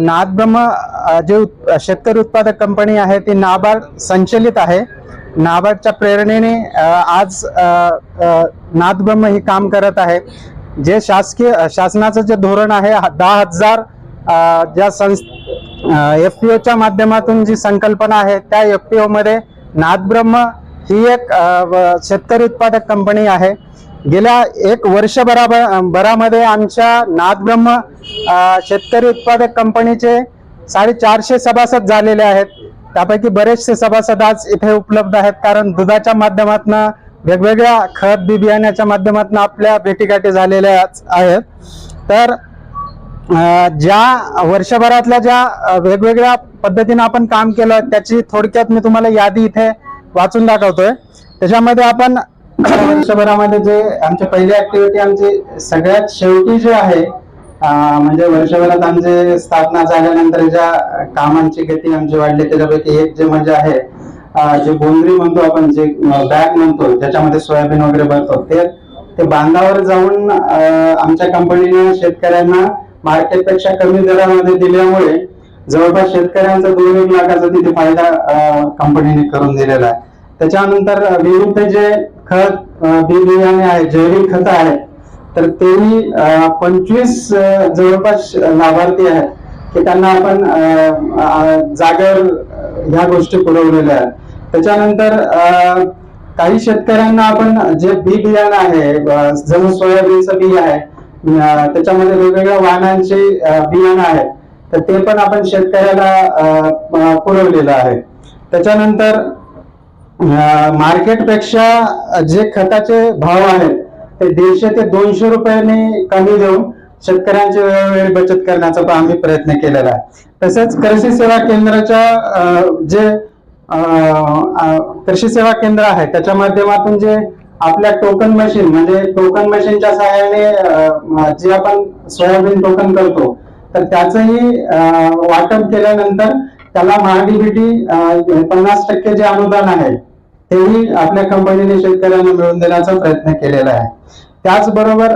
नादब्रह्म जे उत- शेतकरी उत्पादक कंपनी आहे ती नाबार्ड संचलित आहे. नाबार्डच्या प्रेरणेने आज नादब्रह्म ही काम करत आहे. जे शासकीय शासनाचं जे धोरण आहे दहा हजार ज्या संस एफ पी ओच्या माध्यमातून जी संकल्पना आहे त्या एफ पी ओमध्ये नादब्रह्म ही एक शेतकरी उत्पादक कंपनी आहे. गेल्या एक वर्षभराभर भरामध्ये आमच्या नादब्रह्म शेतकरी उत्पादक कंपनीचे साडेचारशे सभासद झालेले आहेत. त्यापैकी बरेचसे सभासद आज इथे उपलब्ध आहेत कारण दुधाच्या माध्यमातून वेगवेगळ्या खत बी बियाण्याच्या माध्यमातून आपल्या भेटीगाठी झालेल्या आहेत. तर ज्या वर्षभरातल्या ज्या वेगवेगळ्या पद्धतीनं आपण काम केलं त्याची थोडक्यात मी तुम्हाला यादी इथे वाचून दाखवतोय. त्याच्यामध्ये आपण वर्षभरामध्ये जे आमचे पहिली ऍक्टिव्हिटी आमची सगळ्यात शेवटी जे आहे म्हणजे वर्षभरात आमचे स्थापना झाल्यानंतर ज्या कामांची गती आमची वाढली त्याच्यापैकी एक जे म्हणजे आहे जे बोंद्री म्हणतो आपण जे बॅग म्हणतो ज्याच्यामध्ये सोयाबीन वगैरे भरतो ते ते बांधावर जाऊन आमच्या कंपनीने शेतकऱ्यांना मार्केटपेक्षा कमी दरामध्ये दिल्यामुळे जवळपास शेतकऱ्यांचा दोन एक लाखाचा तिथे फायदा कंपनीने करून दिलेला आहे. त्याच्यानंतर विविध जे खत बी बियाणे आहे जैविक खत आहे तर तेही पंचवीस जवळपास लाभार्थी आहेत की त्यांना आपण जागर जागेवर ह्या गोष्टी पुरवलेल्या आहेत. त्याच्यानंतर अ, काही शेतकऱ्यांना आपण जे बी बियाणं आहे जसं सोयाबीनचं बी आहे त्याच्यामध्ये वेगवेगळ्या वाहनांचे बियाणं आहेत तर ते पण आपण शेतकऱ्याला पुरवलेलं आहे. त्याच्यानंतर मार्केटपेक्षा जे खताचे भाव आहेत ते दीडशे ते दोनशे रुपयांनी कमी देऊन शेतकऱ्यांची वेळोवेळी बचत करण्याचा पण आम्ही प्रयत्न केलेला आहे. तसेच कृषी सेवा केंद्राच्या जे कृषी सेवा केंद्र आहे त्याच्या माध्यमातून जे आपल्या टोकन मशीन म्हणजे टोकन मशीनच्या सहाय्याने जे आपण सोयाबीन टोकन करतो तर त्याचंही वाटप केल्यानंतर त्याला महाडीबीटी पन्नास टक्के जे अनुदान आहे तेही आपल्या कंपनीने शेतकऱ्यांना मिळवून देण्याचा प्रयत्न केलेला आहे. त्याचबरोबर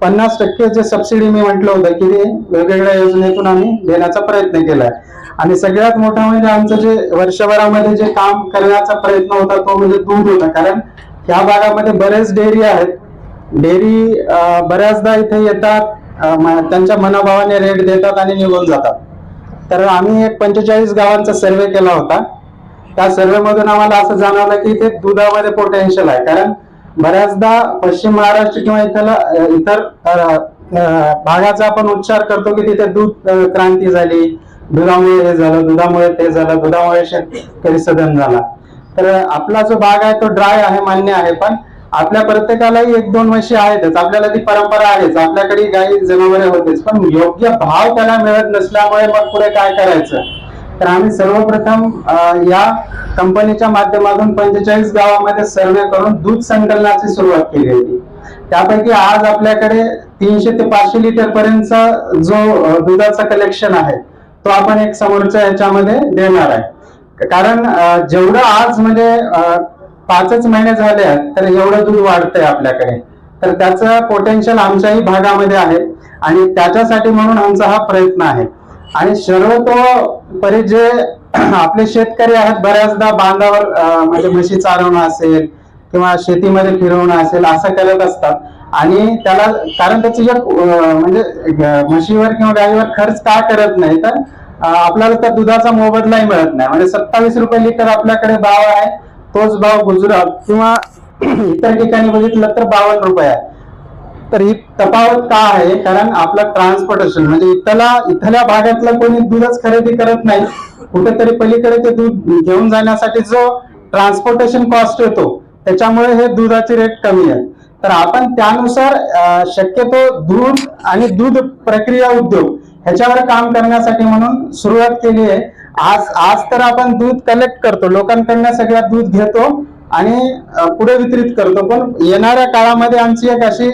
पन्नास टक्के जे सबसिडी मी म्हटलं होतं की ते वेगवेगळ्या योजनेतून आम्ही देण्याचा प्रयत्न केलाय. आणि सगळ्यात मोठा म्हणजे आमचं जे वर्षभरामध्ये जे काम करण्याचा प्रयत्न होता तो म्हणजे दूध होता. कारण ह्या भागामध्ये बरेच डेअरी आहेत. डेअरी बऱ्याचदा इथे येतात त्यांच्या मनाभावाने रेट देतात आणि निघून जातात. तर आम्ही एक पंचेचाळीस गावांचा सर्वे केला होता. त्या सर्वे मधून आम्हाला असं जाणवलं की इथे दुधामध्ये पोटेन्शियल आहे. कारण बऱ्याचदा पश्चिम महाराष्ट्र किंवा इथला इतर भागाचा आपण उच्चार करतो की तिथे दूध क्रांती झाली. दुधामुळे हे झालं दुधामुळे ते झालं दुधामुळे शेतकरी सदन झाला. तर आपला जो भाग आहे तो ड्राय आहे मान्य आहे. पण आपल्या प्रत्येकालाही एक दोन म्हशी आहेतच. आपल्याला ती परंपरा आहेच. आपल्याकडे गाई जनावरे होतेच. पण योग्य भाव त्याला मिळत नसल्यामुळे मग पुढे काय करायचं? तर आम्ही सर्वप्रथम या कंपनीच्या माध्यमातून पंचेचाळीस गावामध्ये सर्वे करून दूध संकलनाची सुरुवात केली होती. त्यापैकी आज आपल्याकडे तीनशे ते पाचशे लिटर पर्यंतचा जो दुधाचा कलेक्शन आहे तो आपण एक समोरच्या याच्यामध्ये देणार आहे. कारण जेवढं आज म्हणजे पाचच महिने झाले तर एवढं दूध वाढतंय आपल्याकडे. तर त्याचं पोटेन्शियल आमच्याही भागामध्ये आहे. आणि त्याच्यासाठी म्हणून आमचा हा प्रयत्न आहे. आणि सर्वतोपरी जे आपले शेतकरी आहेत बऱ्याचदा बांधावर म्हणजे म्हशी चालवणं असेल किंवा शेतीमध्ये फिरवणं असेल असं करत असतात. आणि त्याला कारण त्याची जे म्हणजे म्हशीवर किंवा गाईवर खर्च का करत नाही तर आपल्याला त्या दुधाचा मोबदलाही मिळत नाही. म्हणजे सत्तावीस रुपये लिटर आपल्याकडे भाव आहे तोच भाव गुजरात किंवा इतर ठिकाणी बघितलं तर बावन्न रुपये आहे. तर ही तफावत का आहे? कारण आपलं ट्रान्सपोर्टेशन म्हणजे इथला इथल्या भागातलं कोणी दूधच खरेदी करत नाही. कुठेतरी पलीकडे ते दूध घेऊन जाण्यासाठी जो ट्रान्सपोर्टेशन कॉस्ट येतो त्याच्यामुळे हे दुधाचे रेट कमी आहेत तर आपण त्यानुसार शक्यतो दूध आणि दूध प्रक्रिया उद्योग ह्याच्यावर काम करण्यासाठी म्हणून सुरुवात केली आहे. आज आज तर आपण दूध कलेक्ट करतो. लोकांकडनं सगळ्यात दूध घेतो. आणि पुढे वितरित करतो. पण येणाऱ्या काळामध्ये आमची एक अशी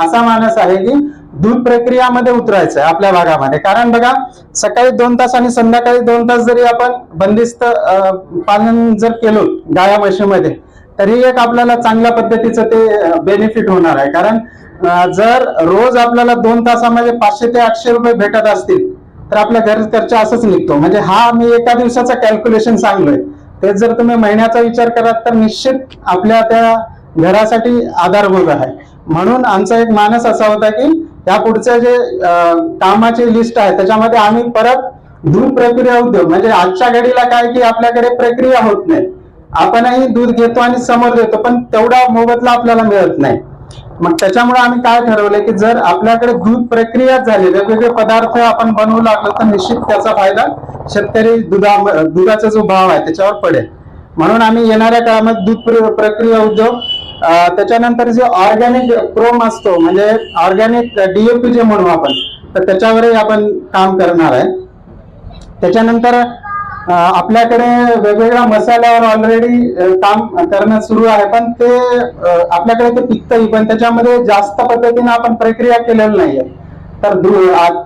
असा मानस आहे की दूध प्रक्रियामध्ये उतरायचं आहे आपल्या भागामध्ये. कारण बघा सकाळी दोन तास आणि संध्याकाळी दोन तास जरी आपण बंदिस्त पालन जर केलो गाया म्हशीमध्ये तरी एक आपल्याला चांगल्या पद्धतीचं ते बेनिफिट होणार आहे. कारण जर रोज आपल्याला दोन तासामध्ये पाचशे ते आठशे रुपये भेटत असतील तर आपल्या घर खर्च असंच निघतो. म्हणजे हा मी एका दिवसाचा कॅल्क्युलेशन सांगलोय. तेच जर तुम्ही महिन्याचा विचार कराल तर निश्चित आपल्या त्या घरासाठी आधारभूत आहे. म्हणून आमचा एक मानस असा होता की या पुढचे जे कामाची लिस्ट आहे त्याच्यामध्ये आम्ही परत दूध प्रक्रिया उद्योग म्हणजे आजच्या घडीला काय की आपल्याकडे प्रक्रिया होत नाही. आपणही दूध घेतो आणि समोर देतो पण तेवढा मोबदला आपल्याला मिळत नाही. मग त्याच्यामुळे आम्ही काय ठरवलं की जर आपल्याकडे दूध प्रक्रिया झाली वेगवेगळे पदार्थ आपण बनवू लागलो तर निश्चित त्याचा फायदा शेतकरी दुधा दुधाचा जो भाव आहे त्याच्यावर पडेल. म्हणून आम्ही येणाऱ्या काळामध्ये दूध प्रक्रिया उद्योग त्याच्यानंतर जे ऑर्गॅनिक क्रोम असतो म्हणजे ऑर्गॅनिक डीएपी जे म्हणू आपण तर त्याच्यावरही आपण काम करणार आहे. त्याच्यानंतर आपल्याकडे वेगवेगळ्या मसाल्यावर ऑलरेडी काम करणं सुरू आहे. पण ते आपल्याकडे ते पिकतही. पण त्याच्यामध्ये जास्त पद्धतीने आपण प्रक्रिया केलेली नाहीये. तर दूध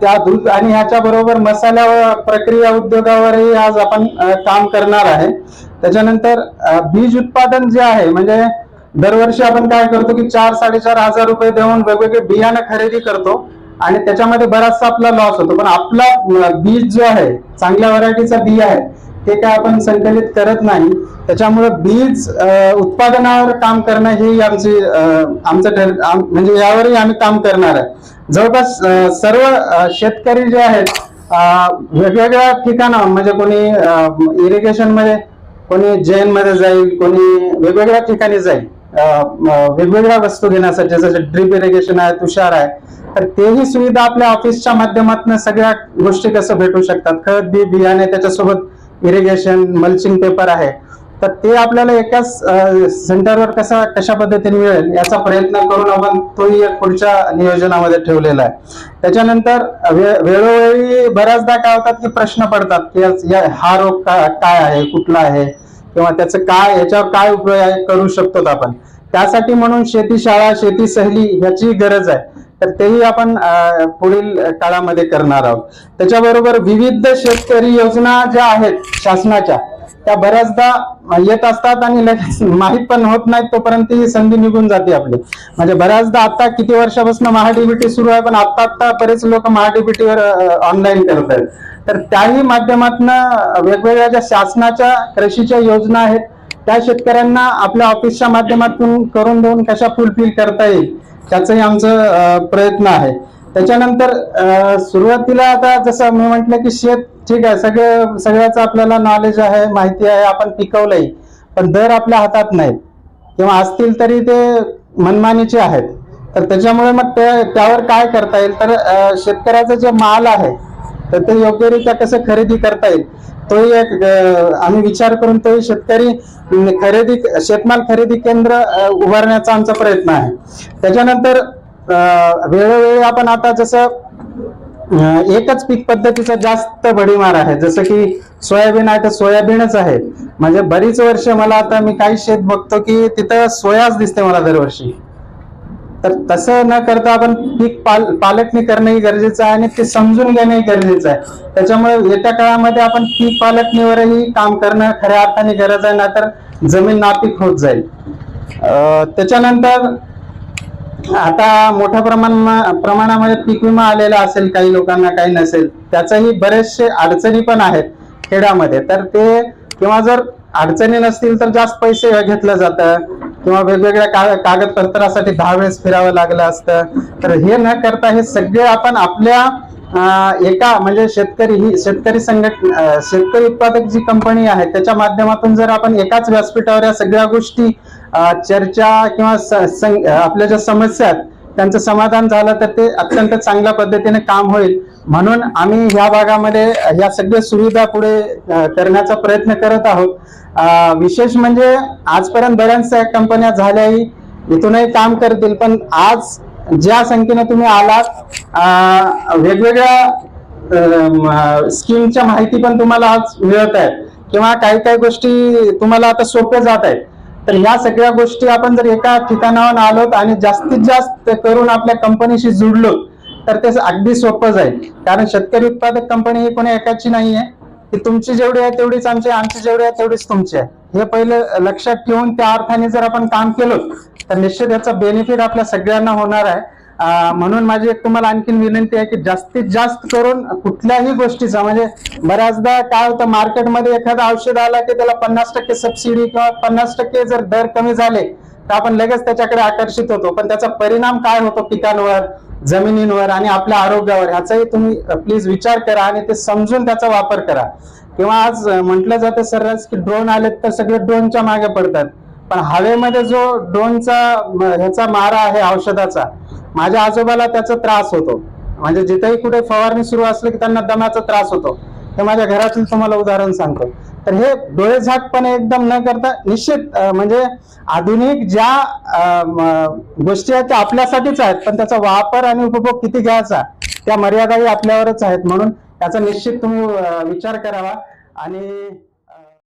त्या दूध आणि ह्याच्या बरोबर मसाल्या प्रक्रिया उद्योगावरही आज आपण काम करणार आहे. त्याच्यानंतर बीज उत्पादन जे आहे म्हणजे दरवर्षी आपण काय करतो की चार साडेचार हजार रुपये देऊन वेगवेगळे बियाणं खरेदी करतो. आणि त्याच्यामध्ये बराचसा आपला लॉस होतो. पण आपला बीज जो आहे चांगल्या व्हरायटीचा बी आहे ते काय आपण संकलित करत नाही. त्याच्यामुळे बीज उत्पादनावर काम करणं हे आमची आमचं ठर म्हणजे यावरही आम्ही काम करणार आहे. जवळपास सर्व शेतकरी जे आहेत वेगवेगळ्या ठिकाणं म्हणजे कोणी इरिगेशनमध्ये कोणी जैनमध्ये जाईल कोणी वेगवेगळ्या ठिकाणी जाईल. वेगवेगळ्या वस्तू घेण्यासाठी जसं ड्रीप इरिगेशन आहे तुषार आहे तर तेही सुविधा आपल्या ऑफिसच्या माध्यमातून सगळ्या गोष्टी कसं भेटू शकतात? खत बी बियाणे त्याच्यासोबत इरिगेशन मल्चिंग पेपर आहे. तर ते आपल्याला एकाच सेंटरवर कसा कशा पद्धतीने मिळेल याचा प्रयत्न करून आपण तोही एक पुढच्या नियोजनामध्ये ठेवलेला आहे. त्याच्यानंतर वेळोवेळी बऱ्याचदा काय होतात की प्रश्न पडतात की हा रोग काय आहे कुठला आहे? किंवा त्याचं काय याच्यावर काय उपयोग आहे करू शकतो आपण. त्यासाठी म्हणून शेती शाळा शेती सहली ह्याची गरज आहे. तर तेही आपण पुढील काळामध्ये करणार आहोत. त्याच्याबरोबर विविध शेतकरी योजना ज्या आहेत शासनाच्या त्या बऱ्याचदा येत असतात आणि लगेच माहीत पण होत नाहीत तोपर्यंत ही संधी निघून जाते आपली. म्हणजे बऱ्याचदा आता किती वर्षापासून महाडीबीटी सुरू आहे पण आता आता बरेच लोक महाडीबीटीवर ऑनलाईन करत आहेत तर त्याही माध्यमातून वेगवेगळ्या ज्या शासनाच्या कृषीच्या योजना आहेत त्या शेतकऱ्यांना आपल्या ऑफिसच्या माध्यमातून करून देऊन कशा फुलफिल करता येईल त्याचंही आमचं प्रयत्न आहे. त्याच्यानंतर सुरुवातीला आता जसं मी म्हटलं की शेत ठीक आहे सगळं सगळ्याचं आपल्याला नॉलेज आहे माहिती आहे आपण पिकवलंय पण दर आपल्या हातात नाहीत. किंवा असतील तरी ते मनमानीचे आहेत. तर त्याच्यामुळे मग त्यावर काय करता येईल? तर शेतकऱ्याचं जे माल आहे तर ते योग्यरित्या कसं खरेदी करता येईल? तोही एक आम्ही विचार करून तोही शेतकरी खरेदी शेतमाल खरेदी केंद्र उभारण्याचा आमचा प्रयत्न आहे. त्याच्यानंतर वेळोवेळी आपण आता जसं एकच पीक पद्धतीचा जास्त भडीमार आहे. जसं की सोयाबीन आहे तर सोयाबीनच आहे. म्हणजे बरीच वर्ष मला आता मी काही शेत बघतो की तिथं सोयाच दिसते मला दरवर्षी. तर तसं न करता आपण पीक पाल पालटणी करणंही गरजेचं आहे आणि ते समजून घेणंही गरजेचं आहे. त्याच्यामुळे येत्या काळामध्ये आपण पीक पालटणीवरही काम करणं खऱ्या अर्थाने गरज आहे नाहीतर जमीन नापीक होत जाईल. त्याच्यानंतर आता मोठ्या प्रमाण प्रमाणामध्ये पीक विमा आलेला असेल काही लोकांना काही नसेल त्याचाही बरेचसे अडचणी पण आहेत खेड्यामध्ये. तर ते किंवा जर अडचणी नसतील तर जास्त पैसे घेतलं जातं. किंवा वेगवेगळ्या का- कागदपत्रासाठी दहा वेळेस फिरावं लागलं असतं. तर हे न करता हे सगळे आपण आपल्या एका म्हणजे शेतकरी ही शेतकरी संघट शेतकरी उत्पादक जी कंपनी आहे त्याच्या माध्यमातून जर आपण एकाच व्यासपीठावर या सगळ्या गोष्टी चर्चा किंवा आपल्या ज्या समस्या आहेत त्यांचं समाधान झालं तर ते अत्यंत चांगल्या पद्धतीने काम होईल. म्हणून आम्ही ह्या भागामध्ये या सगळ्या सुविधा पुढे करण्याचा प्रयत्न करत आहोत. विशेष म्हणजे आजपर्यंत बऱ्याचशा कंपन्या झाल्याही इथूनही काम करतील पण आज ज्या संख्येने तुम्ही आलात वेगवेगळ्या स्कीमच्या माहिती पण तुम्हाला आज मिळत आहेत. किंवा काही काही गोष्टी तुम्हाला आता सोप्या जात आहेत. तर ह्या सगळ्या गोष्टी आपण जर एका ठिकाणावर आलोत आणि जास्तीत जास्त करून आपल्या कंपनीशी जुडलो तर ते अगदी सोपं जाईल कारण शेतकरी उत्पादक कंपनी ही कोणी एकाची नाही आहे की तुमची जेवढी आहे तेवढीच आमची आमची जेवढी आहे तेवढीच तुमची आहे. हे पहिले लक्षात ठेवून त्या अर्थाने जर आपण काम केलं तर निश्चित याचा बेनिफिट आपल्या सगळ्यांना होणार आहे. म्हणून माझी एक तुम्हाला आणखीन विनंती आहे की जास्तीत जास्त करून कुठल्याही गोष्टीचा म्हणजे बऱ्याचदा काय होतं मार्केटमध्ये एखादं औषध आला की त्याला पन्नास टक्के सबसिडी किंवा पन्नास टक्के जर दर कमी झाले तर आपण लगेच त्याच्याकडे आकर्षित होतो. पण त्याचा परिणाम काय होतो पिकांवर? जमिनींवर आणि आपल्या आरोग्यावर ह्याचाही तुम्ही प्लीज विचार करा आणि ते समजून त्याचा वापर करा. किंवा आज म्हटलं जातं सर्रास की ड्रोन आलेत तर सगळे ड्रोनच्या मागे पडतात. पण हवेमध्ये जो ड्रोनचा ह्याचा मारा आहे औषधाचा माझ्या आजोबाला त्याचा त्रास होतो. म्हणजे जिथेही कुठे फवारणी सुरू असली की त्यांना दमाचा त्रास होतो. हे माझ्या घरातील तुम्हाला उदाहरण सांगतो. तर हे डोळेझाकपणे एकदम न करता निश्चित म्हणजे आधुनिक ज्या गोष्टी आहेत त्या आपल्यासाठीच आहेत पण त्याचा वापर आणि उपभोग किती घ्यायचा त्या मर्यादाही आपल्यावरच आहेत. म्हणून त्याचा निश्चित तुम्ही विचार करावा. आणि